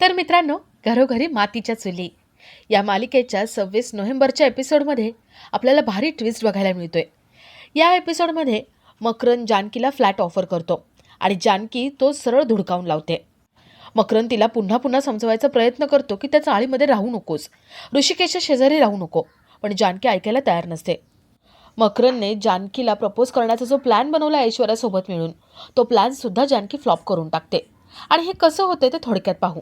तर मित्रांनो घरोघरी मातीच्या चुली. या मालिकेच्या सव्वीस नोव्हेंबरच्या एपिसोडमध्ये आपल्याला भारी ट्विस्ट बघायला मिळतोय. या एपिसोडमध्ये मकरन जानकीला फ्लॅट ऑफर करतो आणि जानकी तो सरळ धुडकावून लावते. मकरन तिला पुन्हा पुन्हा समजवायचा प्रयत्न करतो की त्या चाळीमध्ये राहू नकोस. ऋषिकेशच्या शेजारी राहू नको पण जानकी ऐकायला तयार नसते. मकरनने जानकीला प्रपोज करण्याचा जो प्लॅन बनवला ऐश्वर्यासोबत मिळून तो प्लॅनसुद्धा जानकी फ्लॉप करून टाकते. आणि हे कसं होते ते थोडक्यात पाहू.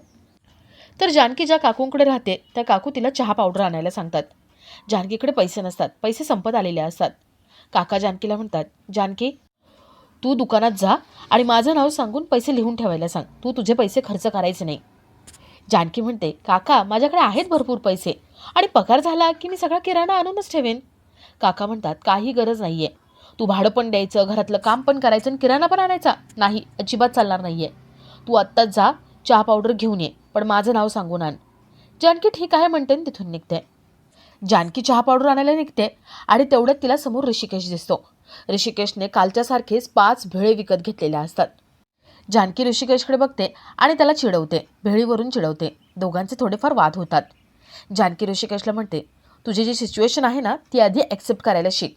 तर जानकी ज्या काकूंकडे राहते त्या काकू तिला चहा पावडर आणायला सांगतात. जानकीकडे पैसे नसतात पैसे संपत आलेले असतात. काका जानकीला म्हणतात जानकी तू दुकानात जा आणि माझं नाव सांगून पैसे लिहून ठेवायला सांग. तू तुझे पैसे खर्च करायचे नाही. जानकी म्हणते काका माझ्याकडे आहेत भरपूर पैसे आणि पगार झाला की मी सगळा किराणा आणूनच ठेवेन. काका म्हणतात काही गरज नाही आहे तू भाडं पण द्यायचं घरातलं काम पण करायचं आणि किराणा पण आणायचा. नाही अजिबात चालणार नाही आहे तू आत्ताच जा चहा पावडर घेऊन ये पण माझं नाव सांगून आण. जानकी ठीक आहे म्हणते तिथून निघते. जानकी चहा पावडर आणायला निघते आणि तेवढ्यात तिला समोर ऋषिकेश दिसतो. ऋषिकेशने कालच्यासारखेच पाच भेळे विकत घेतलेल्या असतात. जानकी ऋषिकेशकडे बघते आणि त्याला चिडवते भेळीवरून चिडवते. दोघांचे थोडेफार वाद होतात. जानकी ऋषिकेशला म्हणते तुझी जी सिच्युएशन आहे ना ती आधी ॲक्सेप्ट करायला शिक.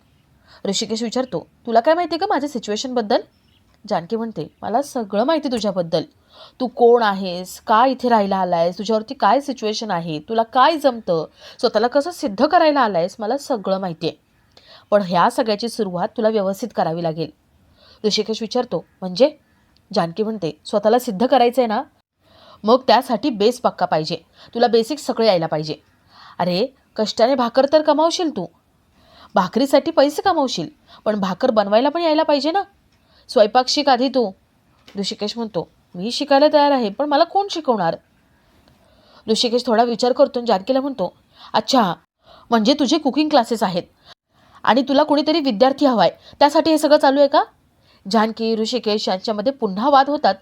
ऋषिकेश विचारतो तुला काय माहिती आहे का माझ्या सिच्युएशनबद्दल? जानकी म्हणते मला सगळं माहिती तुझ्याबद्दल. तू कोण आहेस? का इथे राहायला आलायस? तुझ्यावरती काय सिच्युएशन आहे? तुला काय जमतं? स्वतःला कसं सिद्ध करायला आलायस? मला सगळं माहिती आहे पण ह्या सगळ्याची सुरुवात तुला व्यवस्थित करावी लागेल. ऋषिकेश विचारतो म्हणजे? जानकी म्हणते स्वतःला सिद्ध करायचं आहे ना? मग त्यासाठी बेस पक्का पाहिजे. तुला बेसिक सगळं यायला पाहिजे. अरे कष्टाने भाकर तर कमावशील तू. भाकरीसाठी पैसे कमावशील पण भाकर बनवायला पण यायला पाहिजे ना? स्वयंपाक शिक आधी तू. ऋषिकेश म्हणतो मी शिकायला तयार आहे पण मला कोण शिकवणार? ऋषिकेश थोडा विचार करतो जानकीला म्हणतो अच्छा म्हणजे तुझे कुकिंग क्लासेस आहेत आणि तुला कोणीतरी विद्यार्थी हवाय त्यासाठी हे सगळं चालू आहे का? जानकी ऋषिकेश यांच्यामध्ये पुन्हा वाद होतात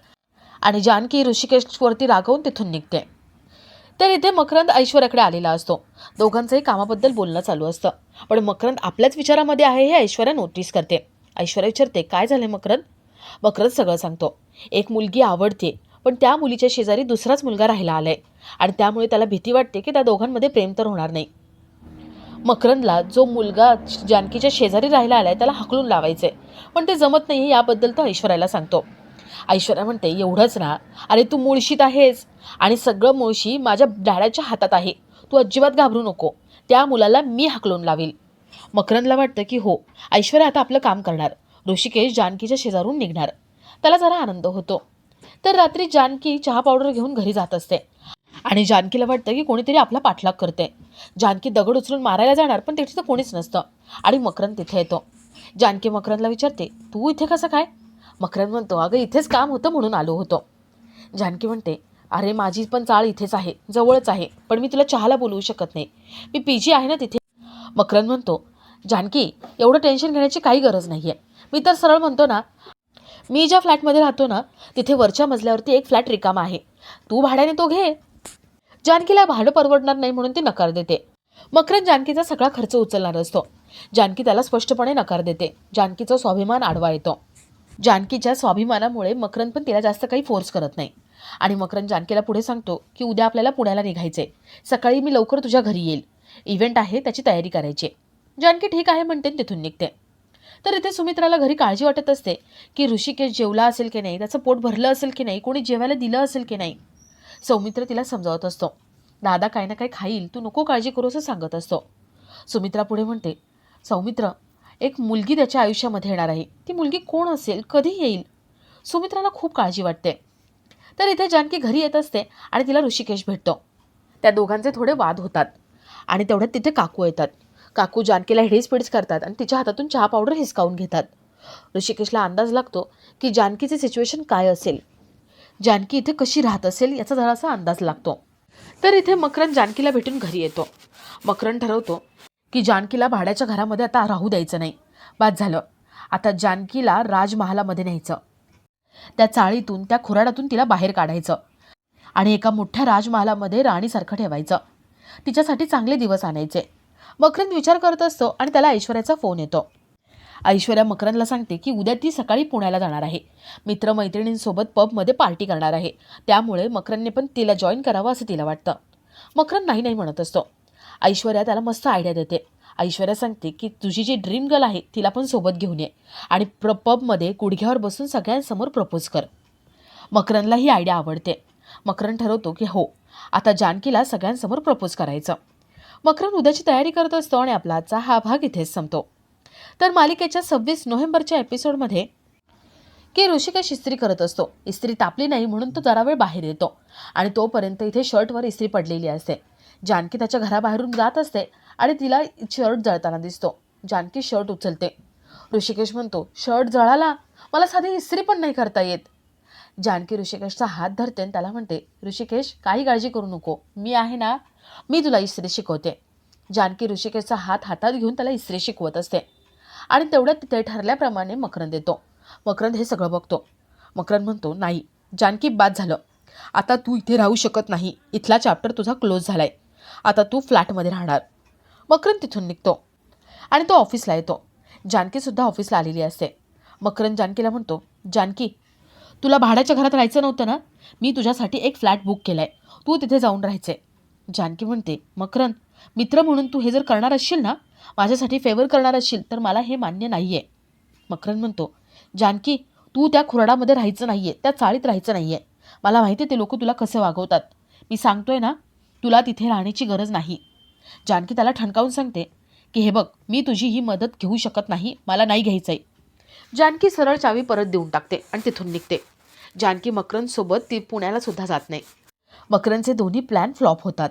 आणि जानकी ऋषिकेशवरती रागवून तिथून निघते. तर इथे मकरंद ऐश्वर्याकडे आलेला असतो. दोघांचंही कामाबद्दल बोलणं चालू असतं. पण मकरंद आपल्याच विचारामध्ये आहे हे ऐश्वर्या नोटीस करते. ऐश्वर्या विचारते काय झालं मकरंद? मकरंद सगळं सांगतो. एक मुलगी आवडते पण त्या मुलीच्या शेजारी दुसराच मुलगा राहिला आलाय. आणि त्यामुळे त्याला भीती वाटते की त्या दोघांमध्ये प्रेम तर होणार नाही. मकरंदला जो मुलगा जानकीच्या शेजारी राहिला आलाय त्याला हकलून लावायचे पण ते जमत नाही याबद्दल तो ऐश्वर्याला सांगतो. ऐश्वर्या म्हणते एवढंच ना. अरे तू मुळशीत आहेस. आणि सगळं मुळशी माझ्या डॅडाच्या हातात आहे. तू अजिबात घाबरू नको. त्या मुलाला मी हकलून लावील. मकरंदला वाटतं की हो ऐश्वर्या आता आपलं काम करणार. ऋषिकेश जानकीच्या शेजारून निघणार. त्याला जरा आनंद होतो. तर रात्री जानकी चहा पावडर घेऊन घरी जात असते. आणि जानकीला वाटतं की कोणीतरी आपला पाठलाग करते. जानकी दगड उचलून मारायला जाणार पण तिथे तर कोणीच नसतं. आणि मकरंद तिथे येतो. जानकी मकरंदला विचारते तू इथे कसं काय? मकरंद म्हणतो अगं इथेच काम होतं म्हणून आलो होतो. जानकी म्हणते अरे माझी पण चाळ इथेच आहे जवळच आहे पण मी तुला चहाला बोलवू शकत नाही. मी पी जी आहे ना तिथे. मकरंद म्हणतो जानकी एवढं टेन्शन घेण्याची काही गरज नाही आहे मी तर सरळ म्हणतो ना मी ज्या फ्लॅटमध्ये राहतो ना तिथे वरच्या मजल्यावरती एक फ्लॅट रिकामा आहे. तू भाड्याने तो घे. जानकीला भाडं परवडणार नाही म्हणून ती नकार देते. मकरंद जानकीचा सगळा खर्च उचलणार असतो. जानकी त्याला स्पष्टपणे नकार देते. जानकीचा स्वाभिमान आडवा येतो. जानकीच्या स्वाभिमानामुळे मकरंद पण तिला जास्त काही फोर्स करत नाही. आणि मकरंद जानकीला पुढे सांगतो की उद्या आपल्याला पुण्याला निघायचे सकाळी मी लवकर तुझ्या घरी येईल. इव्हेंट आहे त्याची तयारी करायची जानकी ठीक आहे म्हणते तिथून निघते. तर इथे सुमित्राला घरी काळजी वाटत असते की ऋषिकेश जेवला असेल की नाही त्याचं पोट भरलं असेल की नाही कोणी जेवायला दिलं असेल की नाही सौमित्र तिला समजावत असतो. दादा काही ना काही खाईल तू नको काळजी करू असं सांगत असतो. सुमित्रा पुढे म्हणते सौमित्र एक मुलगी त्याच्या आयुष्यामध्ये येणार आहे. ती मुलगी कोण असेल कधी येईल? सुमित्राला खूप काळजी वाटते. तर इथे जानकी घरी येत असते आणि तिला ऋषिकेश भेटतो. त्या दोघांचे थोडे वाद होतात आणि तेवढ्यात तिथे काकू येतात. काकू जानकीला हिडीस करतात आणि तिच्या हातातून चहा पावडर हिसकावून घेतात. ऋषिकेशला अंदाज लागतो की जानकीचे सिच्युएशन काय असेल? जानकी इथे कशी राहत असेल याचा जरासा अंदाज लागतो. तर इथे मकरन जानकीला भेटून घरी येतो. मकरन ठरवतो की जानकीला भाड्याच्या घरामध्ये आता राहू द्यायचं नाही. बाद झालं. आता जानकीला राजमहालामध्ये न्यायचं. त्या चाळीतून त्या खुराडातून तिला बाहेर काढायचं आणि एका मोठ्या राजमहालामध्ये राणीसारखं ठेवायचं. तिच्यासाठी चांगले दिवस आणायचे. मकरंद विचार करत असतो आणि त्याला ऐश्वर्याचा फोन येतो. ऐश्वर्या मकरंदला सांगते की उद्या ती सकाळी पुण्याला जाणार आहे. मित्रमैत्रिणींसोबत पबमध्ये पार्टी करणार आहे. त्यामुळे मकरंदने पण तिला जॉईन करावं असं तिला वाटतं. मकरंद नाही नाही म्हणत असतो. ऐश्वर्या त्याला मस्त आयडिया देते. ऐश्वर्या सांगते की तुझी जी ड्रीम गर्ल आहे तिला पण सोबत घेऊन ये आणि प्र पबमध्ये गुडघ्यावर बसून सगळ्यांसमोर प्रपोज कर. मकरंदला ही आयडिया आवडते. मकरंद ठरवतो की हो आता जानकीला सगळ्यांसमोर प्रपोज करायचं. मकरन उद्याची तयारी करत असतो आणि आपला आजचा हा भाग इथेच संपतो. तर मालिकेच्या सव्वीस नोव्हेंबरच्या एपिसोडमध्ये की ऋषिकेश इस्त्री करत असतो. इस्त्री तापली नाही म्हणून तो जरा वेळ बाहेर येतो आणि तोपर्यंत इथे शर्टवर इस्त्री पडलेली असते. जानकी त्याच्या घराबाहेरून जात असते आणि तिला शर्ट जळताना दिसतो. जानकी शर्ट उचलते. ऋषिकेश म्हणतो शर्ट जळाला? मला साधी इस्त्री पण नाही करता येत. जानकी ऋषिकेशचा हात धरते आणि त्याला म्हणते ऋषिकेश काही काळजी करू नको. मी आहे ना मी तुला इस्त्री शिकवते. जानकी ऋषिकेशचा हात हातात घेऊन त्याला इस्त्री शिकवत असते. आणि तेवढ्यात तिथे ठरल्याप्रमाणे मकरंद येतो. मकरंद हे सगळं बघतो. मकरंद म्हणतो नाही जानकी बाद झालं. आता तू इथे राहू शकत नाही. इथला चॅप्टर तुझा क्लोज झालाय. आता तू फ्लॅटमध्ये राहणार. मकरंद तिथून निघतो. आणि तो ऑफिसला येतो. जानकीसुद्धा ऑफिसला आलेली असते. मकरंद जानकीला म्हणतो जानकी तुला भाड्याच्या घरात राहायचं नव्हतं ना? मी तुझ्यासाठी एक फ्लॅट बुक केला आहे तू तिथे जाऊन राहायचे जानकी म्हणते मकरन मित्र म्हणून तू हे जर करणार असशील ना माझ्यासाठी फेवर करणार असशील तर मला हे मान्य नाही आहे मकरन म्हणतो जानकी तू त्या खुराडामध्ये राहायचं नाही आहे त्या चाळीत राहायचं नाही आहे मला माहिती आहे ते लोक तुला कसे वागवतात. मी सांगतोय ना तुला तिथे राहण्याची गरज नाही. जानकी त्याला ठणकावून सांगते की हे बघ मी तुझी ही मदत घेऊ शकत नाही मला नाही घ्यायचं आहे जानकी सरळ चावी परत देऊन टाकते आणि तिथून निघते. जानकी मकरंदसोबत ती पुण्याला सुद्धा जात नाही. मकरंदचे दोन्ही प्लॅन फ्लॉप होतात.